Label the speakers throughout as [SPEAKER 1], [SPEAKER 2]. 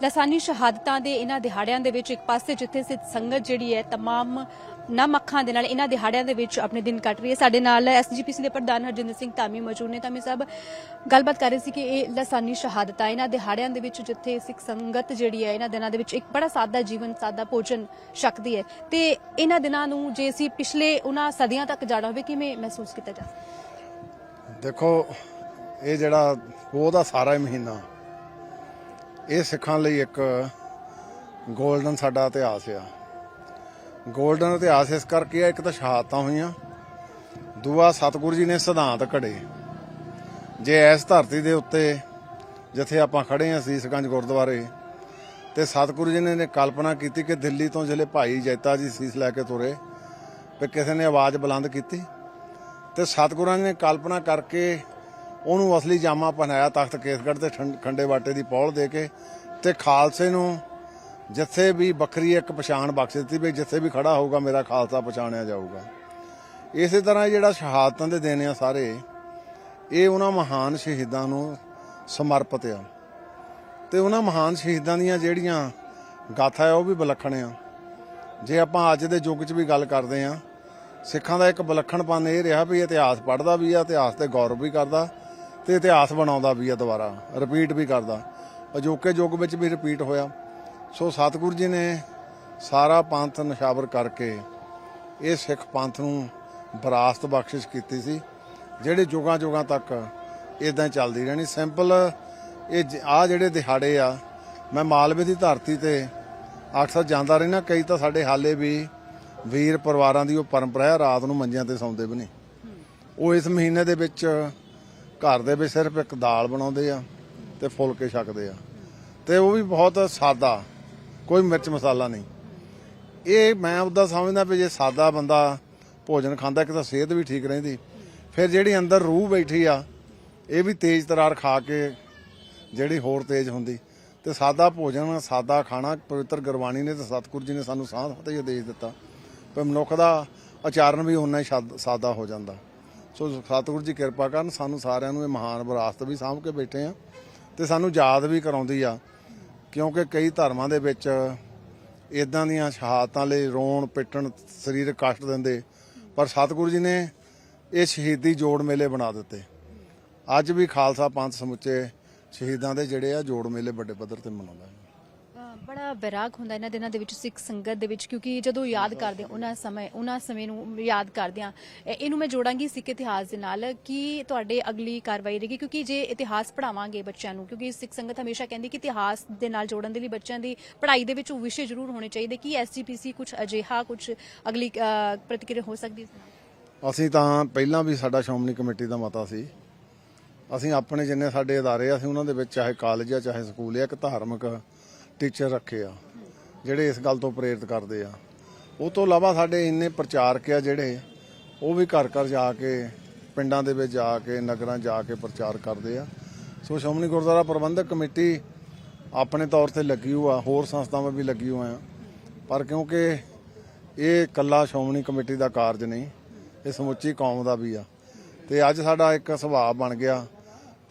[SPEAKER 1] ਲਸਾਨੀ ਸ਼ਹਾਦਤਾਂ ਦੇ ਇਹਨਾਂ ਦਿਹਾੜਿਆਂ ਦੇ ਵਿੱਚ ਇੱਕ ਪਾਸੇ ਜਿੱਥੇ ਸਿੱਧ ਸੰਗਤ ਜਿਹੜੀ ਹੈ तमाम ਨਮ ਅੱਖਾਂ ਦੇ ਨਾਲ ਇਹਨਾਂ ਦਿਹਾੜਿਆਂ ਦੇ ਵਿੱਚ ਆਪਣੇ ਦਿਨ ਕੱਟ ਰਹੀ ਹੈ ਸਾਡੇ ਨਾਲ ਐਸਜੀਪੀਸੀ ਦੇ ਪ੍ਰਧਾਨ ਹਰਜਿੰਦਰ ਸਿੰਘ ਧਾਮੀ ਮੌਜੂਦ ਨੇ ਧਾਮੀ ਸਾਹਿਬ ਗੱਲਬਾਤ ਕਰ ਰਹੇ ਸੀ ਕਿ ਇਹ ਲਸਾਨੀ ਸ਼ਹਾਦਤਾਂ ਇਹਨਾਂ ਦਿਹਾੜਿਆਂ ਦੇ ਵਿੱਚ ਜਿੱਥੇ ਸਿੱਖ ਸੰਗਤ ਜਿਹੜੀ ਹੈ ਇਹਨਾਂ ਦਿਨਾਂ ਦੇ ਵਿੱਚ ਇੱਕ ਬੜਾ ਸਾਦਾ ਜੀਵਨ ਸਾਦਾ ਭੋਜਨ ਛਕਦੀ ਹੈ ਤੇ ਇਹਨਾਂ ਦਿਨਾਂ ਨੂੰ ਜੇ ਅਸੀਂ ਪਿਛਲੇ ਉਹਨਾਂ ਸਦੀਆਂ ਤੱਕ ਜਾਣਾ ਹੋਵੇ ਕਿਵੇਂ ਮਹਿਸੂਸ ਕੀਤਾ ਜਾ ਸਕਦਾ
[SPEAKER 2] ਦੇਖੋ ਇਹ ਜਿਹੜਾ ਪੋਹ ਦਾ ਸਾਰਾ ਹੀ ਮਹੀਨਾ ਇਹ ਸਿੱਖਾਂ ਲਈ ਇੱਕ 골ਡਨ ਸਾਡਾ ਇਤਿਹਾਸ ਆ। 골ਡਨ ਇਤਿਹਾਸ ਇਸ ਕਰਕੇ ਆ, ਇੱਕ ਤਾਂ ਸ਼ਹਾਦਤਾਂ ਹੋਈਆਂ, ਦੂਆ ਸਤਿਗੁਰੂ ਜੀ ਨੇ ਸਿਧਾਂਤ ਘੜੇ। ਜੇ ਇਸ ਧਰਤੀ ਦੇ ਉੱਤੇ ਜਿੱਥੇ ਆਪਾਂ ਖੜੇ ਹਾਂ ਸੀਸਗੰਜ ਗੁਰਦੁਆਰੇ, ਤੇ ਸਤਿਗੁਰੂ ਜੀ ਨੇ ਨੇ ਕਲਪਨਾ ਕੀਤੀ ਕਿ ਦਿੱਲੀ ਤੋਂ ਜਿਹੜੇ ਭਾਈ ਜੈਤਾ ਜੀ ਸੀਸ ਲੈ ਕੇ ਤੁਰੇ, ਤੇ ਕਿਸੇ ਨੇ ਆਵਾਜ਼ ਬੁਲੰਦ ਕੀਤੀ, ਤੇ ਸਤਿਗੁਰਾਂ ਨੇ ਕਲਪਨਾ ਕਰਕੇ ਉਹਨੂੰ ਅਸਲੀ ਜਾਮਾ ਪਹਿਨਾਇਆ ਤਖਤ ਕੇਸਗੜ੍ਹ ਤੇ ਠੰਡ- ਖੰਡੇ ਵਾਟੇ ਦੀ ਪੌਲ ਦੇ ਕੇ ਤੇ ਖਾਲਸੇ ਨੂੰ ਜਿੱਥੇ ਵੀ ਵੱਖਰੀ ਇੱਕ ਪਛਾਣ ਬਖਸ਼ ਦਿੱਤੀ ਵੀ ਜਿੱਥੇ ਵੀ ਖੜਾ ਹੋਊਗਾ, ਮੇਰਾ ਖਾਲਸਾ ਪਛਾਣਿਆ ਜਾਊਗਾ। ਇਸੇ ਤਰ੍ਹਾਂ ਇਹ ਜਿਹੜਾ ਸ਼ਹਾਦਤਾਂ ਦੇ ਦਿਨ ਆ ਸਾਰੇ, ਇਹ ਉਹਨਾਂ ਮਹਾਨ ਸ਼ਹੀਦਾਂ ਨੂੰ ਸਮਰਪਿਤ ਆ। ਤੇ ਉਹਨਾਂ ਮਹਾਨ ਸ਼ਹੀਦਾਂ ਦੀਆਂ ਜਿਹੜੀਆਂ ਗਾਥਾ ਆ, ਉਹ ਵੀ ਵਿਲੱਖਣ ਆ। ਜੇ ਆਪਾਂ ਅੱਜ ਦੇ ਯੁੱਗ 'ਚ ਵੀ ਗੱਲ ਕਰਦੇ ਆ, ਸਿੱਖਾਂ ਦਾ ਇੱਕ ਵਿਲੱਖਣਪਨ ਇਹ ਰਿਹਾ ਵੀ ਇਤਿਹਾਸ ਪੜ੍ਹਦਾ ਵੀ ਆ, ਇਤਿਹਾਸ ਤੇ ਗੌਰਵ ਵੀ ਕਰਦਾ। ਤੇ ਇਤਿਹਾਸ ਬਣਾਉਂਦਾ ਵੀ ਆ ਦੁਬਾਰਾ ਰਿਪੀਟ ਵੀ ਕਰਦਾ। ਅਜੋਕੇ ਯੁੱਗ ਵਿੱਚ ਵੀ ਰਿਪੀਟ ਹੋਇਆ। ਸੋ ਸਤਿਗੁਰੂ ਜੀ ਨੇ ਸਾਰਾ ਪੰਥ ਨਿਸ਼ਾਵਰ ਕਰਕੇ ਇਹ ਸਿੱਖ ਪੰਥ ਨੂੰ ਵਿਰਾਸਤ ਬਖਸ਼ਿਸ਼ ਕੀਤੀ ਸੀ, ਜਿਹੜੇ ਜੁਗਾਂ ਜੁਗਾਂ ਤੱਕ ਇਦਾਂ ਚੱਲਦੀ ਰਹਿਣੀ। ਸਿੰਪਲ ਇਹ ਆ ਜਿਹੜੇ ਦਿਹਾੜੇ ਆ, ਮੈਂ ਮਾਲਵੇ ਦੀ ਧਰਤੀ ਤੇ ਅਕਸਰ ਜਾਂਦਾ ਰਹਿਣਾ ਕਈ ਤਾਂ ਸਾਡੇ ਹਾਲੇ ਵੀ ਵੀਰ ਪਰਿਵਾਰਾਂ ਦੀ ਉਹ ਪਰੰਪਰਾ ਹੈ, ਰਾਤ ਨੂੰ ਮੰਜਿਆਂ ਤੇ ਸੌਂਦੇ ਵੀ ਨਹੀਂ। ਉਹ ਇਸ ਮਹੀਨੇ ਦੇ ਵਿੱਚ ਘਰ ਦੇ ਵਿੱਚ ਸਿਰਫ ਇੱਕ ਦਾਲ ਬਣਾਉਂਦੇ ਆ ਤੇ ਫੁਲਕੇ ਛਕਦੇ ਆ। ਤੇ ਉਹ ਵੀ ਬਹੁਤ ਸਾਦਾ, ਕੋਈ ਮਿਰਚ ਮਸਾਲਾ ਨਹੀਂ। ਇਹ ਮੈਂ ਉਹਦਾ ਸਮਝਦਾ ਵੀ ਜੇ ਸਾਦਾ ਬੰਦਾ ਭੋਜਨ ਖਾਂਦਾ, ਇੱਕ ਤਾਂ ਸਿਹਤ ਵੀ ਠੀਕ ਰਹਿੰਦੀ। ਫਿਰ ਜਿਹੜੀ ਅੰਦਰ ਰੂਹ ਬੈਠੀ ਆ, ਇਹ ਵੀ ਤੇਜ਼ ਤਰਾਰ ਖਾ ਕੇ ਜਿਹੜੀ ਹੋਰ ਤੇਜ਼ ਹੁੰਦੀ। ਤੇ ਸਾਦਾ ਭੋਜਨ, ਸਾਦਾ ਖਾਣਾ, ਪਵਿੱਤਰ ਗੁਰਬਾਣੀ ਨੇ ਤੇ ਸਤਿਗੁਰੂ ਜੀ ਨੇ ਸਾਨੂੰ ਸਾਹ ਤੇ ਹੀ ਆਦੇਸ਼ ਦਿੱਤਾ। ਪਰ ਮਨੁੱਖ ਦਾ ਆਚਰਣ ਵੀ ਉਨਾ ਹੀ ਸ਼ਾਦ- ਸਾਦਾ ਹੋ ਜਾਂਦਾ। ਸੋ ਸਤਿਗੁਰੂ ਜੀ ਕਿਰਪਾ ਕਰਨ, ਸਾਨੂੰ ਸਾਰਿਆਂ ਨੂੰ ਇਹ ਮਹਾਨ ਵਿਰਾਸਤ ਵੀ ਸਾਂਭ ਕੇ ਬੈਠੇ ਆ ਤੇ ਸਾਨੂੰ ਯਾਦ ਵੀ ਕਰਾਉਂਦੀ ਆ, ਕਿਉਂਕਿ ਕਈ ਧਰਮਾਂ ਦੇ ਵਿੱਚ ਇਦਾਂ ਦੀਆਂ ਸ਼ਹਾਦਤਾਂ ਲਈ ਰੋਣ, ਪਿੱਟਣ ਸਰੀਰਕ ਕਸ਼ਟ ਦਿੰਦੇ, ਪਰ ਸਤਿਗੁਰੂ ਜੀ ਨੇ ਇਹ ਸ਼ਹੀਦੀ ਜੋੜ ਮੇਲੇ ਬਣਾ ਦਿੱਤੇ। ਅੱਜ ਵੀ ਖਾਲਸਾ ਪੰਥ ਸਮੁੱਚੇ ਸ਼ਹੀਦਾਂ ਦੇ ਜਿਹੜੇ ਆ ਜੋੜ ਮੇਲੇ ਵੱਡੇ ਪੱਧਰ ਤੇ ਮਨਾਉਂਦਾ ਹੈ
[SPEAKER 1] ਬੜਾ ਬੈਰਾਗ ਹੁੰਦਾ ਇਹਨਾਂ ਦਿਨਾਂ ਦੇ ਵਿੱਚ ਸਿੱਖ ਸੰਗਤ ਦੇ ਵਿੱਚ ਕਿਉਂਕਿ ਜਦੋਂ ਯਾਦ ਕਰਦੇ ਉਹਨਾਂ ਸਮੇਂ ਉਹਨਾਂ ਸਮੇਂ ਨੂੰ ਯਾਦ ਕਰਦੇ ਹਾਂ। ਇਹਨੂੰ ਮੈਂ ਜੋੜਾਂਗੀ ਸਿੱਖ ਇਤਿਹਾਸ ਦੇ ਨਾਲ ਕਿ ਤੁਹਾਡੇ ਅਗਲੀ ਕਾਰਵਾਈ ਰਹੇਗੀ ਕਿਉਂਕਿ ਜੇ ਇਤਿਹਾਸ ਪੜਾਵਾਂਗੇ ਬੱਚਿਆਂ ਨੂੰ ਕਿਉਂਕਿ ਸਿੱਖ ਸੰਗਤ ਹਮੇਸ਼ਾ ਕਹਿੰਦੀ ਕਿ ਇਤਿਹਾਸ ਦੇ ਨਾਲ ਜੋੜਨ ਦੇ ਲਈ ਬੱਚਿਆਂ ਦੀ ਪੜ੍ਹਾਈ ਦੇ ਵਿੱਚ ਉਹ ਵਿਸ਼ੇ ਜ਼ਰੂਰ ਹੋਣੇ ਚਾਹੀਦੇ ਕਿ ਐਸਜੀਪੀਸੀ ਕੁਝ ਅਜਿਹਾ ਕੁਝ ਅਗਲੀ ਅ, ਪ੍ਰਤੀਕਿਰਿਆ ਹੋ ਸਕਦੀ ਹੈ।
[SPEAKER 2] ਅਸੀਂ ਤਾਂ ਪਹਿਲਾਂ ਵੀ ਸਾਡਾ ਸ਼੍ਰੋਮਣੀ ਕਮੇਟੀ ਦਾ ਮਤਾ ਸੀ। ਅਸੀਂ ਆਪਣੇ ਜਿੰਨੇ ਸਾਡੇ ਅਦਾਰੇ ਆ ਅਸੀਂ ਉਹਨਾਂ ਦੇ ਵਿੱਚ ਚਾਹੇ ਕਾਲਜ ਆ ਚਾਹੇ ਸਕੂਲ ਆ ਇੱਕ ਧਾਰਮਿਕ ਟੀਚਰ ਰੱਖੇ ਆ, ਜਿਹੜੇ ਇਸ ਗੱਲ ਤੋਂ ਪ੍ਰੇਰਿਤ ਕਰਦੇ ਆ। ਉਹ ਤੋਂ ਇਲਾਵਾ ਸਾਡੇ ਇੰਨੇ ਪ੍ਰਚਾਰਕ ਆ ਜਿਹੜੇ, ਉਹ ਵੀ ਘਰ ਘਰ ਜਾ ਕੇ, ਪਿੰਡਾਂ ਦੇ ਵਿੱਚ ਜਾ ਕੇ, ਨਗਰਾਂ ਜਾ ਕੇ ਪ੍ਰਚਾਰ ਕਰਦੇ ਆ। ਸੋ ਸ਼੍ਰੋਮਣੀ ਗੁਰਦੁਆਰਾ ਪ੍ਰਬੰਧਕ ਕਮੇਟੀ ਆਪਣੇ ਤੌਰ ਤੇ ਲੱਗੀ ਹੋਆ ਹੋਰ ਸੰਸਥਾਵਾਂ ਵੀ ਲੱਗੀ ਹੋਈਆਂ ਪਰ ਕਿਉਂਕਿ ਇਹ ਇਕੱਲਾ ਸ਼੍ਰੋਮਣੀ ਕਮੇਟੀ ਦਾ ਕਾਰਜ ਨਹੀਂ, ਇਹ ਸਮੁੱਚੀ ਕੌਮ ਦਾ ਵੀ ਆ। ਤੇ ਅੱਜ ਸਾਡਾ ਇੱਕ ਸੁਭਾਅ ਬਣ ਗਿਆ,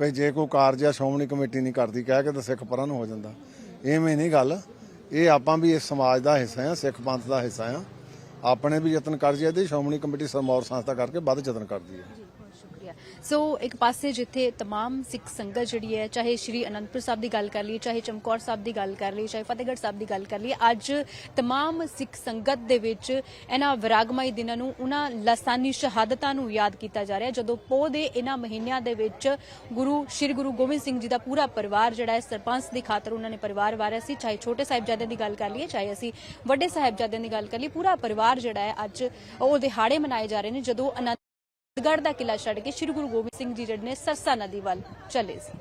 [SPEAKER 2] ਵੀ ਜੇ ਕੋਈ ਕਾਰਜ ਆ ਸ਼੍ਰੋਮਣੀ ਕਮੇਟੀ ਨਹੀਂ ਕਰਦੀ, ਕਹਿ ਕੇ ਤਾਂ ਸਿੱਖ ਪਰਾਂ ਨੂੰ ਹੋ ਜਾਂਦਾ। ਐਵੇਂ ਨਹੀਂ ਗੱਲ। ਇਹ ਆਪਾਂ ਵੀ ਇਸ ਸਮਾਜ ਦਾ ਹਿੱਸਾ ਆ ਸਿੱਖ ਪੰਥ ਦਾ ਹਿੱਸਾ ਆ ਆਪਣੇ ਵੀ ਯਤਨ ਕਰ ਜਾਈਏ ਸ਼੍ਰੋਮਣੀ ਕਮੇਟੀ ਸਰਮੌਰ ਸੰਸਥਾ ਕਰਕੇ ਵੱਧ ਯਤਨ ਕਰਦੀ ਹੈ।
[SPEAKER 1] ਬਹੁਤ ਸ਼ੁਕਰੀਆ ਸੋ ਇੱਕ ਪਾਸੇ ਜਿੱਥੇ तमाम ਸਿੱਖ ਸੰਗਤ ਜਿਹੜੀ ਹੈ ਚਾਹੇ ਸ਼੍ਰੀ ਅਨੰਦਪੁਰ ਸਾਹਿਬ ਦੀ ਗੱਲ ਕਰ ਲਈ ਚਾਹੇ ਚਮਕੌਰ ਸਾਹਿਬ ਦੀ ਗੱਲ ਕਰ ਲਈ ਚਾਹੇ ਫਤਿਹਗੜ੍ਹ ਸਾਹਿਬ ਦੀ ਗੱਲ ਕਰ ਲਈ ਅੱਜ तमाम ਸਿੱਖ ਸੰਗਤ ਦੇ ਵਿੱਚ ਇਹਨਾਂ ਵਿਰਾਗਮਈ ਦਿਨਾਂ ਨੂੰ ਉਹਨਾਂ ਲਸਾਨੀ ਸ਼ਹਾਦਤਾਂ ਨੂੰ ਯਾਦ ਕੀਤਾ ਜਾ ਰਿਹਾ ਹੈ। ਜਦੋਂ ਪੋਹ ਦੇ ਇਹਨਾਂ ਮਹੀਨਿਆਂ ਦੇ ਵਿੱਚ ਗੁਰੂ ਸ਼੍ਰੀ ਗੁਰੂ ਗੋਬਿੰਦ ਸਿੰਘ ਜੀ ਦਾ ਪੂਰਾ ਪਰਿਵਾਰ ਜਿਹੜਾ ਹੈ ਸਰਪੰਚ ਦੀ ਖਾਤਰ ਉਹਨਾਂ ਨੇ ਪਰਿਵਾਰ ਵਾਰਿਆ ਸੀ ਚਾਹੇ ਛੋਟੇ ਸਾਹਿਬਜ਼ਾਦਿਆਂ ਦੀ ਗੱਲ ਕਰ ਲਈਏ ਚਾਹੇ ਅਸੀਂ ਵੱਡੇ ਸਾਹਿਬਜ਼ਾਦਿਆਂ ਦੀ ਗੱਲ ਕਰ ਲਈ ਪੂਰਾ ਪਰਿਵਾਰ ਜਿਹੜਾ ਹੈ ਅੱਜ ਉਹ ਦਿਹਾੜੇ ਮਨਾਏ ਜਾ ਰਹੇ ਨੇ ਜਦੋਂ ਗੜ ਦਾ ਕਿਲਾ ਛੱਡ ਕੇ ਸ਼੍ਰੀ ਗੁਰੂ ਗੋਬਿੰਦ ਸਿੰਘ ਜੀ ਜਿਹੜੇ ਨੇ ਸਰਸਾ ਨਦੀ ਵੱਲ ਚਲੇ ਸੀ।